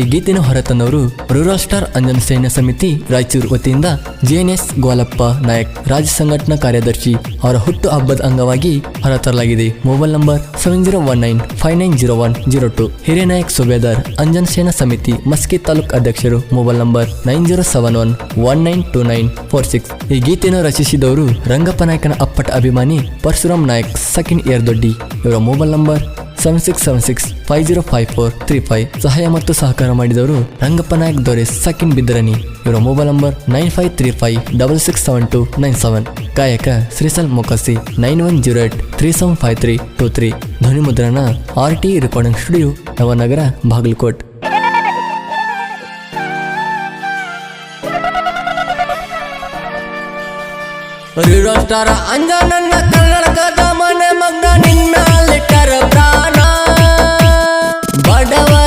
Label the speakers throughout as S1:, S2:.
S1: ಈ ಗೀತೆನ ಹೊರತಂದವರು rural star ಅಂಜನ ಸೇನಾ ಸಮಿತಿ ರಾಯಚೂರು ವತಿಯಿಂದ ಜೆಎನ್ಎಸ್ ಗೋಲಪ್ಪ ನಾಯಕ್, ರಾಜ್ಯ ಸಂಘಟನಾ ಕಾರ್ಯದರ್ಶಿ ಅವರ ಹುಟ್ಟು ಹಬ್ಬದ ಅಂಗವಾಗಿ ಹೊರತರಲಾಗಿದೆ. Mobile number seven zero one nine five nine zero one zero two Subedar Anjan ಸೇನಾ ಸಮಿತಿ ಮಸ್ಕಿ ತಾಲೂಕ್ ಅಧ್ಯಕ್ಷರು, mobile number nine zero seven one one nine two nine four six ಈ ಗೀತೆಯನ್ನು ರಚಿಸಿದವರು ರಂಗಪ್ಪ ನಾಯಕನ ಅಪ್ಪಟ ಅಭಿಮಾನಿ ಪರಶುರಾಮ್ ನಾಯಕ್ ಸೆಕೆಂಡ್ ಇಯರ್ ದೊಡ್ಡಿ ಇವರ mobile number seven six seven six five zero five four three five ಸಹಾಯ ಮತ್ತು ಸಹಕಾರ ಮಾಡಿದವರು ರಂಗಪ್ಪ ನಾಯಕ್ ದೊರೆ ಸಕಿನ್ ಬಿದ್ದರನಿ. ಇವರ mobile number nine five three five double six seven two nine seven ಗಾಯಕ ಶ್ರೀಸಲ್ ಮೊಕಸಿ nine one zero eight three seven five three two three ಧ್ವನಿ ಮುದ್ರಣ R T recording studio, Navanagar, Bagalkot. Star ಅಂಜನನ್ನ ಕನ್ನಡದ ಮನೆ ಮಗ್ನ ನಿನ್ನ ಪ್ರಾಣ ಬಡವರ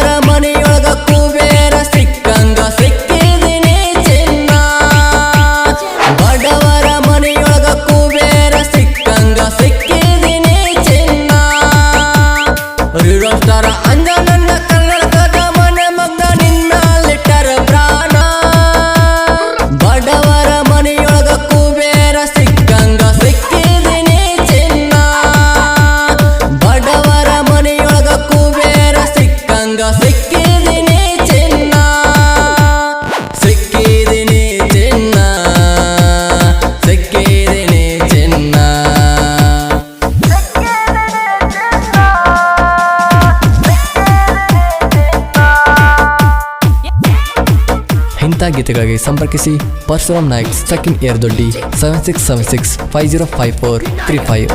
S1: ಗೀತೆಗಳಿಗೆ ಸಂಪರ್ಕಿಸಿ Parashuram Nayak second year Doddi seven six seven six five zero five four three five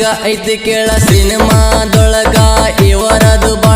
S1: ಯಾಕ್ಟಿಂಗ ಐತಿ ಕೇಳ ಸಿನಿಮಾದೊಳಗ ಇವರದು ಬಾಳ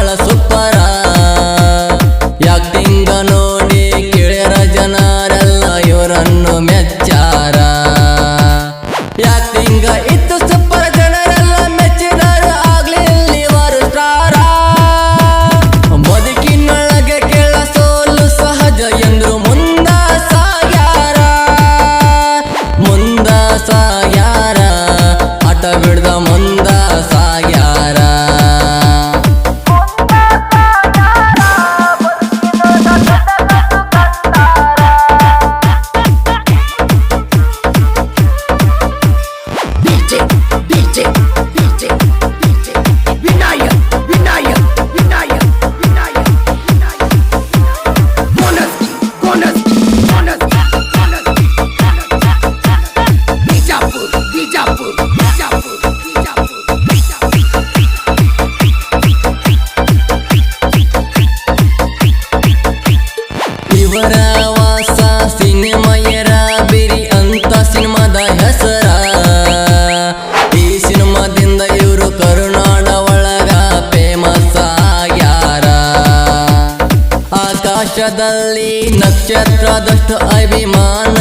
S1: ಲೋಕದಲ್ಲಿ ನಕ್ಷತ್ರದಷ್ಟು ಅಭಿಮಾನ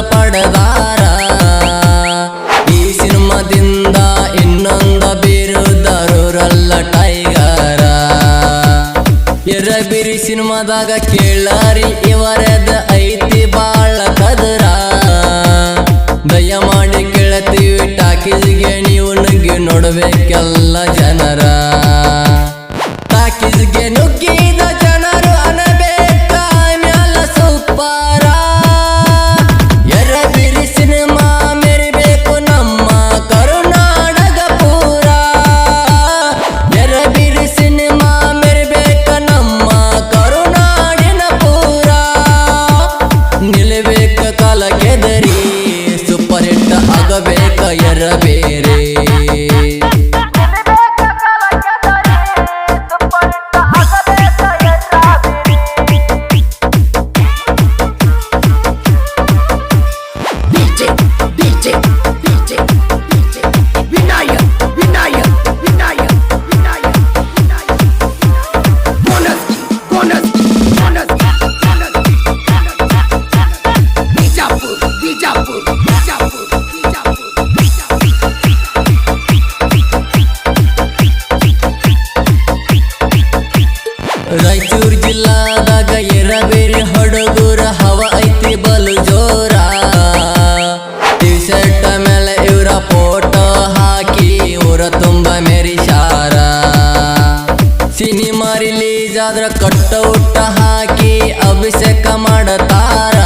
S1: ಪಡಗಾರ ಈ ಸಿನಿಮಾದಿಂದ ಇನ್ನೊಂದ ಬೀರುದರಲ್ಲ ಟೈಗಾರ. ಎರಬಿರಿ ಸಿನಿಮಾದಾಗ ಕೇಳಾರಿ, ಇವರದ ಐತಿ ಬಾಳ ಕದರ. ದಯಮಾಡಿ ಕೇಳತೀವಿ, ಟಾಕೀಸ್ಗೆ ನೀವು ನುಗ್ಗಿ ನೋಡಬೇಕೆಲ್ಲ ಜನರ. era bem ಬೇಕಾದ್ರ ಕಟ್ಟ ಹಾಕಿ ಅಭಿಷೇಕ ಮಾಡತಾರ.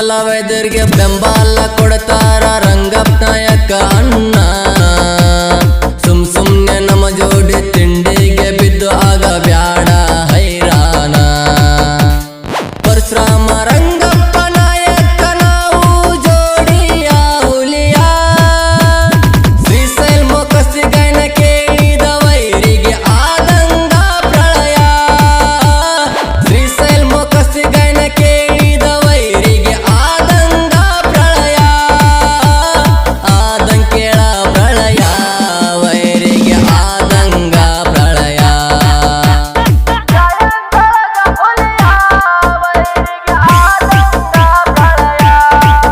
S1: ರಂಗಲ ವೆದರ್ಗೆ ಬೆಂಬಲ ಕೊಡ್ತಾರ ರಂಗಪ್ಪ ನಾಯಕ ಅಣ್ಣ